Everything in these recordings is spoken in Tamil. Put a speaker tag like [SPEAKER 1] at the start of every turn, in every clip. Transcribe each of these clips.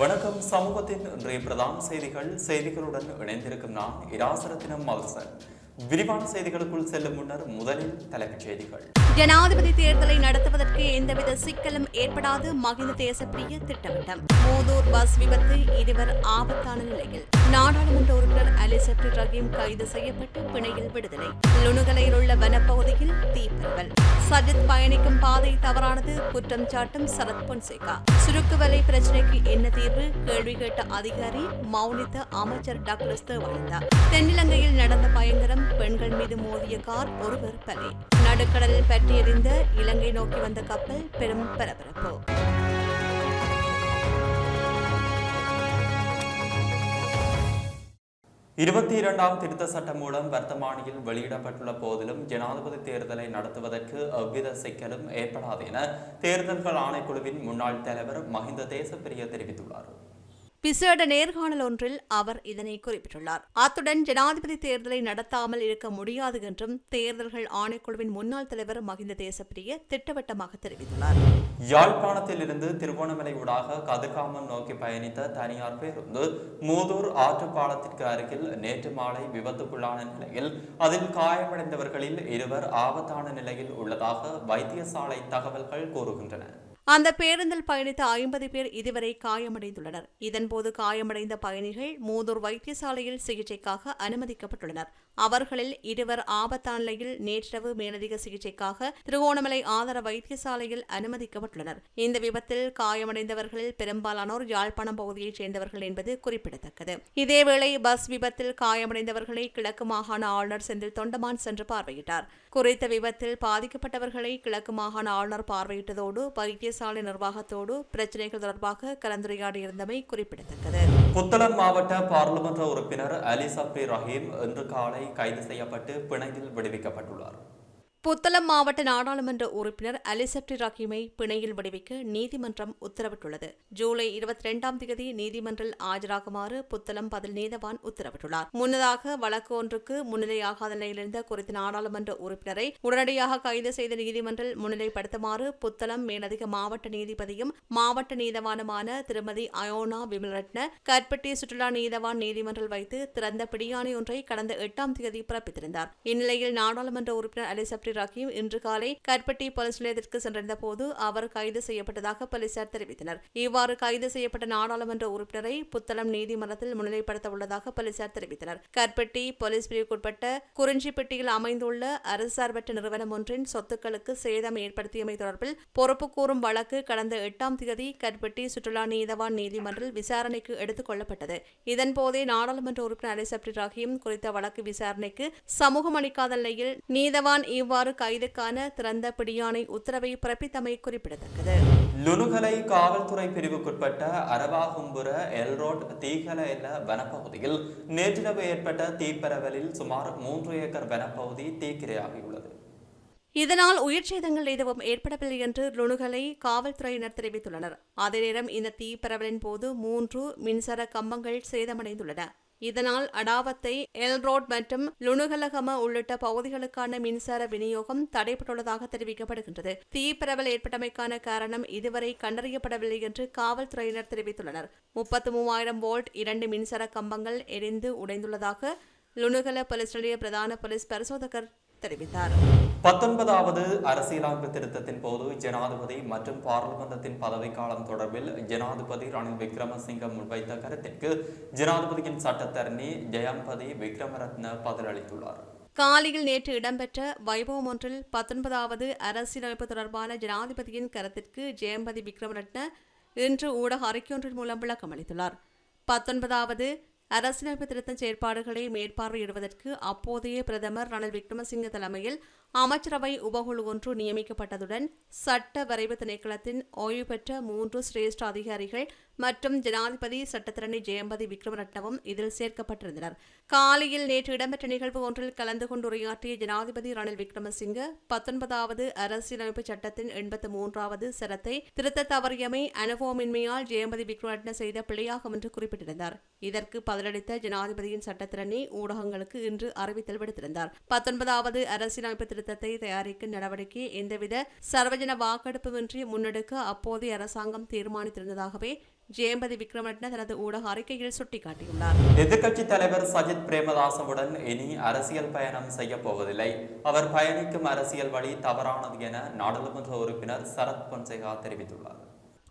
[SPEAKER 1] வணக்கம். சமூகத்தின் இன்றைய பிரதான செய்திகள் செய்திகளுடன் இணைந்திருக்கும் நான் இராசரத்தினம் மதுசன். விரிவான செய்திகளுக்குள் செல்லும் முன்னர் முதலில் தலைப்புச் செய்திகள்.
[SPEAKER 2] ஜனாதிபதி தேர்தலை நடத்துவதற்கு எந்தவித சிக்கலும் ஏற்படாது மகிந்த தேசப்பிரிய திட்டவட்டம் மூதூர் பஸ் விபத்து இருவர் ஆபத்தான நிலையில். நாடாளுமன்ற உறுப்பினர் அலிசப்டி ரஹீம் கைது செய்யப்பட்டு பிணையில் விடுதலை. லுணுகலையில் உள்ள வனப்பகுதி சஜித் பயணிக்கும் பாதை தவறானது. குற்றம் சாட்டும் சரத் பொன்சேகா. சுருக்கு வலை பிரச்சினைக்கு என்ன தீர்வு? கேள்வி கேட்ட அதிகாரி மௌனித்த அமைச்சர் டாக்டர் தேவானந்தா. தென்னிலங்கையில் நடந்த பயங்கரம் பெண்கள் மீது மோதிய கார் ஒருவர் பலி. நடுக்கடலில் பற்றி எறிந்த இலங்கை நோக்கி வந்த கப்பல் பெரும் பரபரப்பு.
[SPEAKER 1] இருபத்தி இரண்டாம் திருத்த சட்டம் மூலம் வர்த்தமானியில் வெளியிடப்பட்டுள்ள போதிலும் ஜனாதிபதி தேர்தலை நடத்துவதற்கு எவ்வித சிக்கலும் ஏற்படாது என தேர்தல்கள் ஆணைக்குழுவின் முன்னாள் தலைவர் மஹிந்த தேசப்பிரிய தெரிவித்துள்ளார்.
[SPEAKER 2] விசேட நேர்காணல் ஒன்றில் அவர் இதனை குறிப்பிட்டுள்ளார். அத்துடன் ஜனாதிபதி தேர்தலை நடத்தாமல் இருக்க முடியாது என்றும் தேர்தல்கள் ஆணைக்குழுவின் முன்னாள் தலைவர் மகிந்த தேசப்பிரிய திட்டவட்டமாக தெரிவித்துள்ளார்.
[SPEAKER 1] யாழ்ப்பாணத்தில் இருந்து திருகோணமலை ஊடாக கதிர்காமம் நோக்கி பயணித்த தனியார் பேருந்து மூதூர் ஆற்றுப்பாலத்திற்கு அருகில் நேற்று மாலை விபத்துக்குள்ளான நிலையில் அதில் காயமடைந்தவர்களில் இருவர் ஆபத்தான நிலையில் உள்ளதாக வைத்தியசாலை தகவல்கள் கூறுகின்றன.
[SPEAKER 2] அந்த பேருந்தில் பயணித்த ஐம்பது பேர் இதுவரை காயமடைந்துள்ளனர். இதன்போது காயமடைந்த பயணிகள் மூதூர் வைத்தியசாலையில் சிகிச்சைக்காக அனுமதிக்கப்பட்டுள்ளனர். அவர்களில் இருவர் ஆபத்தான நிலையில் நேற்றிரவு மேலதிக சிகிச்சைக்காக திருகோணமலை ஆதார வைத்தியசாலையில் அனுமதிக்கப்பட்டுள்ளனர். இந்த விபத்தில் காயமடைந்தவர்களில் பெரும்பாலானோர் யாழ்ப்பாணம் பகுதியைச் சேர்ந்தவர்கள் என்பது குறிப்பிடத்தக்கது. இதேவேளை பஸ் விபத்தில் காயமடைந்தவர்களை கிழக்கு மாகாண ஆளுநர் செந்தில் தொண்டமான் சென்று பார்வையிட்டார். குறித்த விபத்தில் பாதிக்கப்பட்டவர்களை கிழக்கு மாகாண ஆளுநர் பார்வையிட்டதோடு வைத்தியசாலை நிர்வாகத்தோடு பிரச்சினைகள் தொடர்பாக கலந்துரையாடியிருந்தமை குறிப்பிடத்தக்கது.
[SPEAKER 1] புத்தளம் மாவட்ட பாராளுமன்ற உறுப்பினர் அலி சப்ரி ரஹீம் இன்று காலை கைது செய்யப்பட்டு பிணையில் விடுவிக்கப்பட்டுள்ளார்.
[SPEAKER 2] புத்தளம் மாவட்ட நாடாளுமன்ற உறுப்பினர் அலிசப்டி ரஹீமை பிணையில் விடுவிக்க நீதிமன்றம் உத்தரவிட்டுள்ளது. ஜூலை இருபத்தி இரண்டாம் தேதி நீதிமன்றில் ஆஜராகுமாறு புத்தளம் பதில் நீதவான் உத்தரவிட்டுள்ளார். முன்னதாக வழக்கு ஒன்றுக்கு முன்னிலையாகாத நிலையில் இருந்த குறித்த நாடாளுமன்ற உறுப்பினரை உடனடியாக கைது செய்த நீதிமன்றில் முன்னிலைப்படுத்துமாறு புத்தளம் மேலதிக மாவட்ட நீதிபதியும் மாவட்ட நீதவானுமான திருமதி அயோனா விமலரட்ன கற்பட்டி சுற்றுலா நீதவான் நீதிமன்றில் வைத்து திறந்த பிடியாணை ஒன்றை கடந்த எட்டாம் தேதி பிறப்பித்திருந்தார். இந்நிலையில் நாடாளுமன்ற உறுப்பினர் அலிசப்டி ரஹீம் இன்று காலை கற்பட்டி போலீஸ் நிலையத்திற்கு சென்றிருந்த போது அவர் கைது செய்யப்பட்டதாக போலீசார் தெரிவித்தனர். இவ்வாறு கைது செய்யப்பட்ட நாடாளுமன்ற உறுப்பினரை புத்தளம் நீதிமன்றத்தில் முன்னிலைப்படுத்த உள்ளதாக போலீசார் தெரிவித்தனர். கற்பட்டி போலீஸ் பிரிவுக்குட்பட்ட குறிஞ்சிப்பட்டியில் அமைந்துள்ள அரசு சார்பற்ற நிறுவனம் ஒன்றின் சொத்துக்களுக்கு சேதம் ஏற்படுத்தியமை தொடர்பில் பொறுப்பு கூறும் வழக்கு கடந்த எட்டாம் தேதி கற்பட்டி சுற்றுலா நீதவான் நீதிமன்றில் விசாரணைக்கு எடுத்துக் கொள்ளப்பட்டது. இதன்போதே நாடாளுமன்ற உறுப்பினர் அலிசப்டி ரஹீம் குறித்த வழக்கு விசாரணைக்கு சமூகம் அளிக்காத நிலையில் நீதவான் இவ்வாறு கைதுக்கான திறந்த பிடியாணை உத்தரவை பிறப்பித்தமை குறிப்பிடத்தக்கது.
[SPEAKER 1] லுணுகலை காவல்துறை பிரிவுக்குட்பட்ட அரவாகும்புர எல்ரோட் தீகல வனப்பகுதியில் நேற்றிரவு ஏற்பட்ட தீப்பரவலில் சுமார் மூன்று ஏக்கர் வனப்பகுதி தீக்கிரையாகியுள்ளது.
[SPEAKER 2] இதனால் உயிர் சேதங்கள் எதுவும் ஏற்படவில்லை என்று லுணுகலை காவல்துறையினர் தெரிவித்துள்ளனர். அதே நேரம் இந்த தீப்பரவலின் போது மூன்று மின்சார கம்பங்கள் சேதமடைந்துள்ளன. இதனால் அடாவத்தை எல்ரோட் மற்றும் லுணுகலகம உள்ளிட்ட பகுதிகளுக்கான மின்சார விநியோகம் தடைப்பட்டுள்ளதாக தெரிவிக்கப்படுகின்றது. தீப்பரவல் ஏற்பட்டமைக்கான காரணம் இதுவரை கண்டறியப்படவில்லை என்று காவல்துறையினர் தெரிவித்துள்ளனர். முப்பத்து மூவாயிரம் வோல்ட் இரண்டு மின்சார கம்பங்கள் எரிந்து உடைந்துள்ளதாக லுணுகல போலீஸ் நிலைய பிரதான போலீஸ் பரிசோதகர் தெரிவித்தார்.
[SPEAKER 1] பத்தொன்பதாவது அரசியலமைப்பு திருத்தத்தின் போது ஜனாதிபதி மற்றும் பாராளுமன்றத்தின் பதவிக்காலம் தொடர்பில் ஜனாதிபதி ரணில் விக்ரமசிங்க முன்வைத்த கருத்திற்கு ஜனாதிபதியின் சட்டத்தரணி ஜெயம்பதி விக்ரமரத்ன பதிலளித்துள்ளார்.
[SPEAKER 2] காலியில் நேற்று இடம்பெற்ற வைபவம் ஒன்றில் பத்தொன்பதாவது அரசியலமைப்பு தொடர்பான ஜனாதிபதியின் கருத்திற்கு ஜெயம்பதி விக்ரமரட்ன இன்று ஊடக அறிக்கையொன்றின் மூலம் விளக்கம் அளித்துள்ளார் பத்தொன்பதாவது அரசியலமைப்பு திருத்த செயற்பாடுகளை மேற்பார்வையிடுவதற்கு அப்போதைய பிரதமர் ரணில் விக்ரமசிங்க தலைமையில் அமைச்சரவை உபகுழு ஒன்று நியமிக்கப்பட்டதுடன் சட்ட வரைவு திணைக்களத்தின் ஓய்வு பெற்ற மூன்று சிரேஷ்ட அதிகாரிகள் மற்றும் ஜனாதிபதி சட்டத்திரணி ஜெயம்பதி விக்ரமரட்னவும் இதில் சேர்க்கப்பட்டிருந்தனர். காலையில் நேற்று இடம்பெற்ற நிகழ்வு ஒன்றில் கலந்து கொண்டு உரையாற்றிய ஜனாதிபதி ரணில் விக்ரமசிங்க பத்தொன்பதாவது அரசியலமைப்பு சட்டத்தின் எண்பத்து மூன்றாவது சரத்தை திருத்த தவறியமை அனுபவமின்மையால் ஜெயம்பதி விக்ரமரட்ன செய்த பிழையாகும் என்று குறிப்பிட்டிருந்தார். இதற்கு பதிலளித்த ஜனாதிபதியின் சட்டத்திரணி ஊடகங்களுக்கு இன்று அறிவித்தல் விடுத்திருந்தார். பத்தொன்பதாவது அரசியலமைப்பு திருத்தத்தை தயாரிக்கும் நடவடிக்கை எந்தவித சர்வஜன வாக்கெடுப்புமின்றி முன்னெடுக்க அப்போதைய அரசாங்கம் தீர்மானித்திருந்ததாகவே ஜெயம்பதி விக்ரமரட்ன தனது ஊடக அறிக்கையில் சுட்டிக்காட்டியுள்ளார்.
[SPEAKER 1] எதிர்க்கட்சி தலைவர் சஜித் பிரேமதாசவுடன் இனி அரசியல் பயணம் செய்ய போவதில்லை. அவர் பயணிக்கும் அரசியல் வழி தவறானது என நாடாளுமன்ற உறுப்பினர் சரத் பொன்சேகா தெரிவித்துள்ளார்.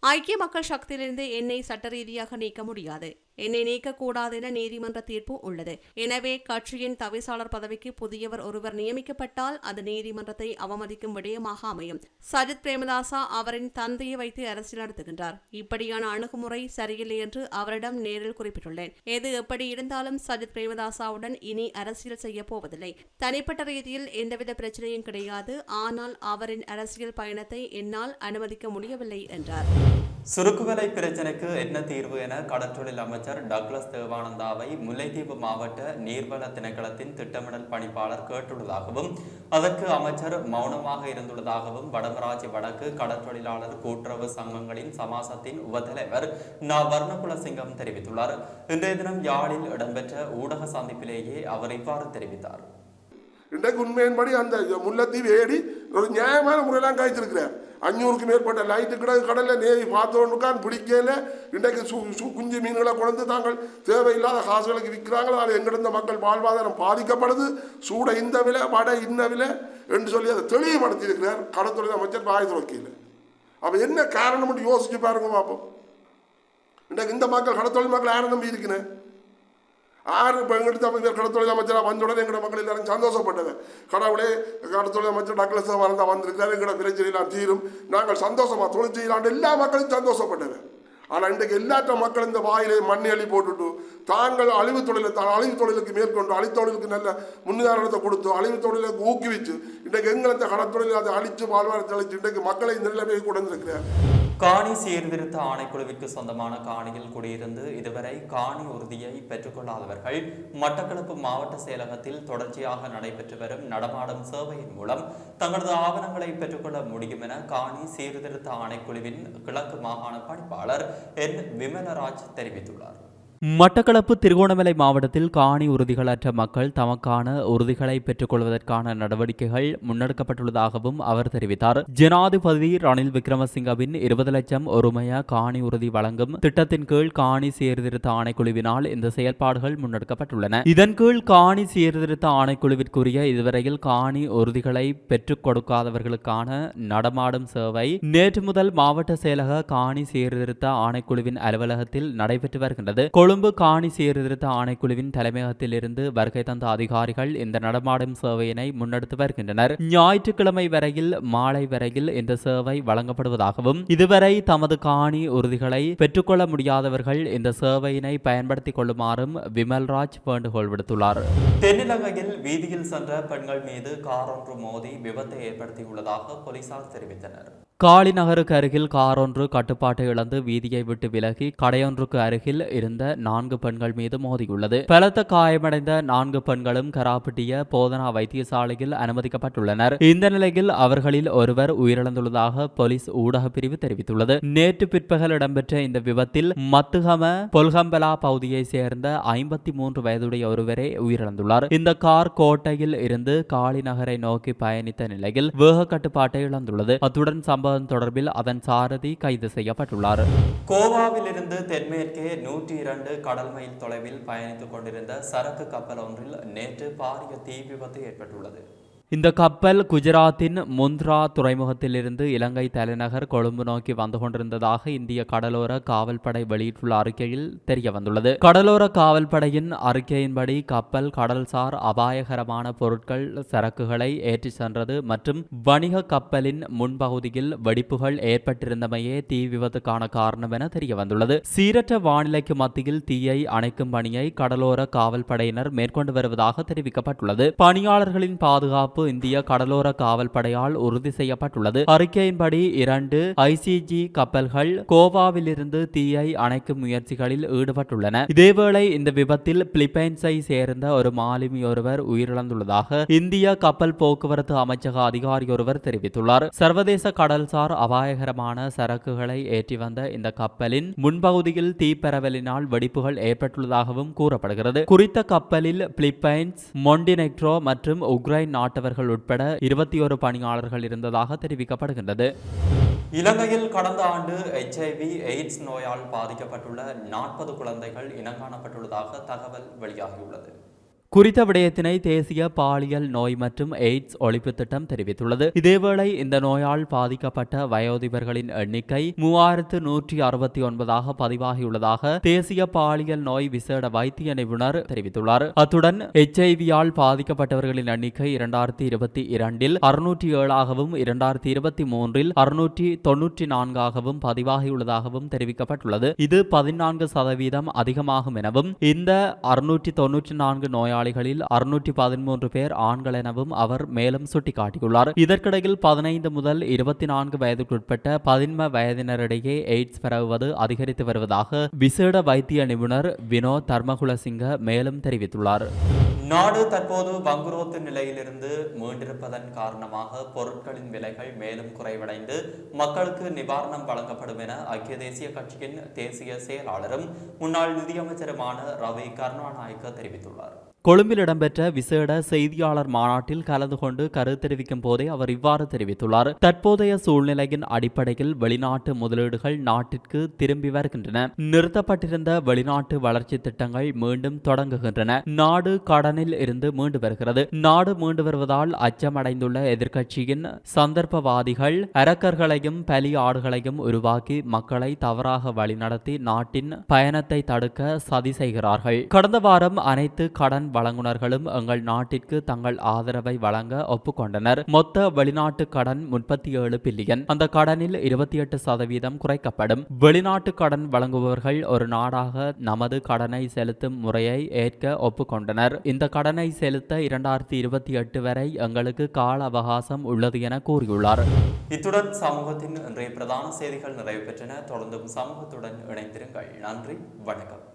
[SPEAKER 2] ஐக்கிய மக்கள் சக்தியிலிருந்து என்னை சட்ட ரீதியாக நீக்க முடியாது. என்னை நீக்கக்கூடாது என நீதிமன்ற தீர்ப்பு உள்ளது. எனவே கட்சியின் தவிசாளர் பதவிக்கு புதியவர் ஒருவர் நியமிக்கப்பட்டால் அது நீதிமன்றத்தை அவமதிக்கும் விடயமாக அமையும். சஜித் பிரேமதாசா அவரின் தந்தையை வைத்து அரசியல் நடத்துகின்றார். இப்படியான அணுகுமுறை சரியில்லை என்று அவரிடம் நேரில் குறிப்பிட்டுள்ளேன். எது எப்படி இருந்தாலும் சஜித் பிரேமதாசாவுடன் இனி அரசியல் செய்ய போவதில்லை. தனிப்பட்ட ரீதியில் எந்தவித பிரச்சனையும் கிடையாது. ஆனால் அவரின் அரசியல் பயணத்தை என்னால் அனுமதிக்க முடியவில்லை என்றார்.
[SPEAKER 1] சுருக்குவலை பிரச்சனைக்கு என்ன தீர்வு என கடற்றொழில் அமைச்சர் டக்ளஸ் தேவானந்தாவை முல்லைத்தீவு மாவட்ட நீர்வள திணைக்களத்தின் திட்டமிடல் பணிப்பாளர் கேட்டுள்ளதாகவும் அதற்கு அமைச்சர் மௌனமாக இருந்துள்ளதாகவும் வடமராட்சி வடக்கு கடற்றொழிலாளர் கூட்டுறவு சங்கங்களின் சமாசத்தின் உபத்தலைவர் ந வர்ணகுலசிங்கம் தெரிவித்துள்ளார். இன்றைய தினம் யாழில் இடம்பெற்ற ஊடக சந்திப்பிலேயே அவர் இவ்வாறு தெரிவித்தார்.
[SPEAKER 3] இன்றைக்கு உண்மையின்படி அந்த முல்லைத்தீவு ஏடி ஒரு நியாயமான முறையெல்லாம் காய்ச்சிருக்கிறார். அஞ்சூறுக்கு மேற்பட்ட லைட்டு கிட கடலில் நேவி பார்த்தோன்னுக்கான் பிடிக்கல இன்றைக்கு சு சு குஞ்சு மீன்களை கொண்டு தாங்கள் தேவையில்லாத காசுகளுக்கு விற்கிறாங்க அதில் எங்கிருந்த மக்கள் வாழ்வாதாரம் பாதிக்கப்படுது. சூட இந்த விலை வடை இன்ன விலை என்று சொல்லி அதை தெளிவுபடுத்தி இருக்கிறார் கடற்துறை அமைச்சர் வாய் துறக்கையில். அப்போ என்ன காரணம் மட்டும் யோசிச்சு பாருங்க பார்ப்போம் இன்றைக்கு இந்த மக்கள் கடத்தொழில் மக்கள் யாரை நம்பி இருக்கிறேன்? ஆறு இப்போ எங்கிட்ட அமைச்சர் கடத்தொழில் அமைச்சராக வந்த உடனே எங்களோட மக்கள் எல்லாரும் சந்தோஷப்பட்டது கடவுளே கடத்தொழில் அமைச்சர் டக்ளஸ் வளர்ந்தா வந்திருக்காரு எங்களோட பிரச்சனையெல்லாம் தீரும் நாங்கள் சந்தோஷமாக தொழில் செய்யலாண்டு எல்லா மக்களும் சந்தோஷப்பட்டது ஆனால் இன்றைக்கு எல்லாற்ற மக்கள் இந்த வாயிலே மண்ணை அள்ளி போட்டுட்டு தாங்கள் அழிவு தொழிலை தான் அழிவு தொழிலுக்கு மேற்கொண்டு அழித்தொழிலுக்கு நல்ல முன்னுதாரணத்தை கொடுத்து அழிவு தொழிலை ஊக்குவிச்சு இன்றைக்கு எங்களை இந்த கடத்தொழில் அதை அழித்து வாழ்வாரத்தை அழித்து இன்றைக்கு மக்களை இந்த நிலைமையை கொண்டு வந்திருக்கிறார்
[SPEAKER 1] காணி சீர்திருத்த ஆணைக்குழுவிற்கு சொந்தமான காணியில் குடியிருந்து இதுவரை காணி உறுதியை பெற்றுக்கொள்ளாதவர்கள் மட்டக்களப்பு மாவட்ட செயலகத்தில் தொடர்ச்சியாக நடைபெற்று வரும் நடமாடும் சேவையின் மூலம் தங்களது ஆவணங்களை பெற்றுக்கொள்ள முடியும் என காணி சீர்திருத்த ஆணைக்குழுவின் கிழக்கு மாகாண பணிப்பாளர் என் விமலராஜ் தெரிவித்துள்ளார்.
[SPEAKER 4] மட்டக்களப்பு திருகோணமலை மாவட்டத்தில் காணி உறுதிகளற்ற மக்கள் தமக்கான உறுதிகளை பெற்றுக்கொள்வதற்கான நடவடிக்கைகள் முன்னெடுக்கப்பட்டுள்ளதாகவும் அவர் தெரிவித்தார். ஜனாதிபதி ரணில் விக்ரமசிங்கவின் இருபது லட்சம் ஒருமைய காணி உறுதி வழங்கும் திட்டத்தின் கீழ் காணி சீர்திருத்த ஆணைக்குழுவினால் இந்த செயல்பாடுகள் முன்னெடுக்கப்பட்டுள்ளன. இதன் கீழ் காணி சீர்திருத்த ஆணைக்குழுவிற்குரிய இதுவரையில் காணி உறுதிகளை பெற்றுக் கொடுக்காதவர்களுக்கான நடமாடும் சேவை நேற்று முதல் மாவட்ட செயலக காணி சீர்திருத்த ஆணைக்குழுவின் அலுவலகத்தில் நடைபெற்று வருகின்றது. கொழும்பு காணி சீர்திருத்த ஆணைக்குழுவின் தலைமையகத்திலிருந்து வருகை தந்த அதிகாரிகள் இந்த நடமாடும் சேவையினை முன்னெடுத்து வருகின்றனர். ஞாயிற்றுக்கிழமை வரையில் மாலை வரையில் இந்த சேவை வழங்கப்படுவதாகவும் இதுவரை தமது காணி உறுதிகளை பெற்றுக்கொள்ள முடியாதவர்கள் இந்த சேவையினை பயன்படுத்திக் கொள்ளுமாறும் விமல்ராஜ் வேண்டுகோள் விடுத்துள்ளார்.
[SPEAKER 1] தென்னிலங்கையில் வீதியில் சென்ற பெண்கள் மீது கார் ஒன்று மோதி விபத்தை ஏற்படுத்தியுள்ளதாக போலீசார் தெரிவித்தனர்.
[SPEAKER 4] காளி நகருக்கு அருகில் கார் ஒன்று கட்டுப்பாட்டை இழந்து வீதியை விட்டு விலகி கடையொன்றுக்கு அருகில் இருந்த நான்கு பெண்கள் மீது மோதியுள்ளது. பலத்த காயமடைந்த நான்கு பெண்களும் கராப்பட்டிய போதனா வைத்தியசாலையில் அனுமதிக்கப்பட்டுள்ளனர். இந்த நிலையில் அவர்களில் ஒருவர் உயிரிழந்துள்ளதாக போலீஸ் ஊடக பிரிவு தெரிவித்துள்ளது. நேற்று பிற்பகல் இடம்பெற்ற இந்த விபத்தில் மத்துகம பொல்கம்பலா பகுதியைச் சேர்ந்த ஐம்பத்தி மூன்று வயதுடைய ஒருவரே உயிரிழந்துள்ளார். இந்த கார் கோட்டையில் இருந்து காளி நகரை நோக்கி பயணித்த நிலையில் வேக கட்டுப்பாட்டை இழந்துள்ளது. அத்துடன் சம்பவம் தொடர்பில் அதன் சாரதி கைது செய்யப்பட்டுள்ளார்.
[SPEAKER 1] கோவாவில் இருந்து தென்மேற்கே நூற்றி இரண்டு கடல் மைல் தொலைவில் பயணித்துக் கொண்டிருந்த சரக்கு கப்பல் ஒன்றில் நேற்று பாரிய தீ விபத்து ஏற்பட்டுள்ளது.
[SPEAKER 4] இந்த கப்பல் குஜராத்தின் முந்த்ரா துறைமுகத்திலிருந்து இலங்கை தலைநகர் கொழும்பு நோக்கி வந்து கொண்டிருந்ததாக இந்திய கடலோர காவல்படை வெளியிட்டுள்ள அறிக்கையில் தெரிய வந்துள்ளது கடலோர காவல்படையின் அறிக்கையின்படி கப்பல் கடல்சார் அபாயகரமான பொருட்கள் சரக்குகளை ஏற்றிச் சென்றது மற்றும் வணிக கப்பலின் முன்பகுதியில் வெடிப்புகள் ஏற்பட்டிருந்தமையே தீ விபத்துக்கான காரணம் என தெரிய வந்துள்ளது சீரற்ற வானிலைக்கு மத்தியில் தீயை அணைக்கும் பணியை கடலோர காவல்படையினர் மேற்கொண்டு வருவதாக தெரிவிக்கப்பட்டுள்ளது. பணியாளர்களின் பாதுகாப்பு இந்திய கடலோர காவல் படையால் உறுதி செய்யப்பட்டுள்ளது. அறிக்கையின்படி இரண்டு ஐசிஜி கப்பல்கள் கோவாவிலிருந்து தீயை அணைக்கும் முயற்சிகளில் ஈடுபட்டுள்ளன. இதேவேளை இந்த விபத்தில் பிலிப்பைன்ஸை சேர்ந்த ஒரு மாலுமி ஒருவர் உயிரிழந்துள்ளதாக இந்திய கப்பல் போக்குவரத்து அமைச்சக அதிகாரி ஒருவர் தெரிவித்துள்ளார். சர்வதேச கடல்சார் அபாயகரமான சரக்குகளை ஏற்றி வந்த இந்த கப்பலின் முன்பகுதியில் தீப்பரவலினால் வெடிப்புகள் ஏற்பட்டுள்ளதாகவும் கூறப்படுகிறது. குறித்த கப்பலில் பிலிப்பைன்ஸ் மொண்டினெக்ட்ரோ மற்றும் உக்ரைன் நாட்டவர்கள் உட்பட இருபத்தி ஒரு பணியாளர்கள் இருந்ததாக தெரிவிக்கப்படுகின்றது.
[SPEAKER 1] இலங்கையில் கடந்த ஆண்டு எச்ஐவி எய்ட்ஸ் நோயால் பாதிக்கப்பட்டுள்ள நாற்பது குழந்தைகள் இனங்காணப்பட்டுள்ளதாக தகவல் வெளியாகியுள்ளது.
[SPEAKER 4] குறித்த விடயத்தினை தேசிய பாலியல் நோய் மற்றும் எய்ட்ஸ் ஒழிப்பு திட்டம் தெரிவித்துள்ளது. இதேவேளை இந்த நோயால் பாதிக்கப்பட்ட வயோதிபர்களின் எண்ணிக்கை மூவாயிரத்து நூற்றி அறுபத்தி ஒன்பதாக பதிவாகியுள்ளதாக தேசிய பாலியல் நோய் விசேட வைத்திய நிபுணர் தெரிவித்துள்ளார். அத்துடன் எச்ஐவியால் பாதிக்கப்பட்டவர்களின் எண்ணிக்கை இரண்டாயிரத்தி இருபத்தி இரண்டில் அறுநூற்றி ஏழாகவும் இரண்டாயிரத்தி இருபத்தி மூன்றில் அறுநூற்றி தொன்னூற்றி நான்காகவும் பதிவாகியுள்ளதாகவும் தெரிவிக்கப்பட்டுள்ளது. இது பதினான்கு சதவீதம் அதிகமாகும் எனவும் இந்த அறுநூற்றி தொன்னூற்றி நான்கு நோயாளி நோயாளிகளில் அறுநூற்றி பதிமூன்று பேர் ஆண்கள் எனவும் அவர் மேலும் சுட்டிக்காட்டியுள்ளார். இதற்கிடையில் பதினைந்து முதல் இருபத்தி நான்கு வயதுக்குட்பட்ட பதின்ம வயதினரிடையே எய்ட்ஸ் பரவுவது அதிகரித்து வருவதாக விசேட வைத்திய நிபுணர் வினோத் தர்மகுலசிங்க மேலும் தெரிவித்துள்ளார்.
[SPEAKER 1] நாடு தற்போது பங்குரோத்து நிலையிலிருந்து மீண்டிருப்பதன் காரணமாக பொருட்களின் விலைகள் மேலும் குறைவடைந்து மக்களுக்கு நிவாரணம் வழங்கப்படும் என ஐக்கிய தேசிய கட்சியின் தேசிய செயலாளரும் முன்னாள் நிதியமைச்சருமான ரவி கருணாநாயக்க தெரிவித்துள்ளார்.
[SPEAKER 4] கொழும்பில் இடம்பெற்ற விசேட செய்தியாளர் மாநாட்டில் கலந்து கொண்டு கருத்து தெரிவிக்கும் போதே அவர் இவ்வாறு தெரிவித்துள்ளார். தற்போதைய சூழ்நிலையின் அடிப்படையில் வெளிநாட்டு முதலீடுகள் நாட்டிற்கு திரும்பி வருகின்றன. நிறுத்தப்பட்டிருந்த வெளிநாட்டு வளர்ச்சி திட்டங்கள் மீண்டும் தொடங்குகின்றன. நாடு கடனில் இருந்து மீண்டு வருகிறது. நாடு மீண்டு வருவதால் அச்சமடைந்துள்ள எதிர்க்கட்சியின் சந்தர்ப்பவாதிகள் அரக்கர்களையும் பலி ஆடுகளையும் உருவாக்கி மக்களை தவறாக வழிநடத்தி நாட்டின் பயணத்தை தடுக்க சதி செய்கிறார்கள். கடந்த வாரம் அனைத்து கடன் வழங்குனர்களும் எங்கள் நாட்டிற்கு தங்கள் ஆதரவை வழங்க ஒப்புக்கொண்டனர். மொத்த வெளிநாட்டு கடன் முப்பத்தி ஏழு பில்லியன். அந்த கடனில் இருபத்தி எட்டு சதவீதம் குறைக்கப்படும். வெளிநாட்டு கடன் வழங்குபவர்கள் ஒரு நாடாக நமது கடனை செலுத்தும் முறையை ஏற்க ஒப்புக்கொண்டனர். இந்த கடனை செலுத்த இரண்டாயிரத்தி இருபத்தி எட்டு வரை எங்களுக்கு கால அவகாசம் உள்ளது என கூறியுள்ளார்.
[SPEAKER 1] இத்துடன் சமூகத்தின் இன்றைய பிரதான செய்திகள் நிறைவு பெற்றன. தொடர்ந்தும் சமூகத்துடன் இணைந்திருங்கள். நன்றி. வணக்கம்.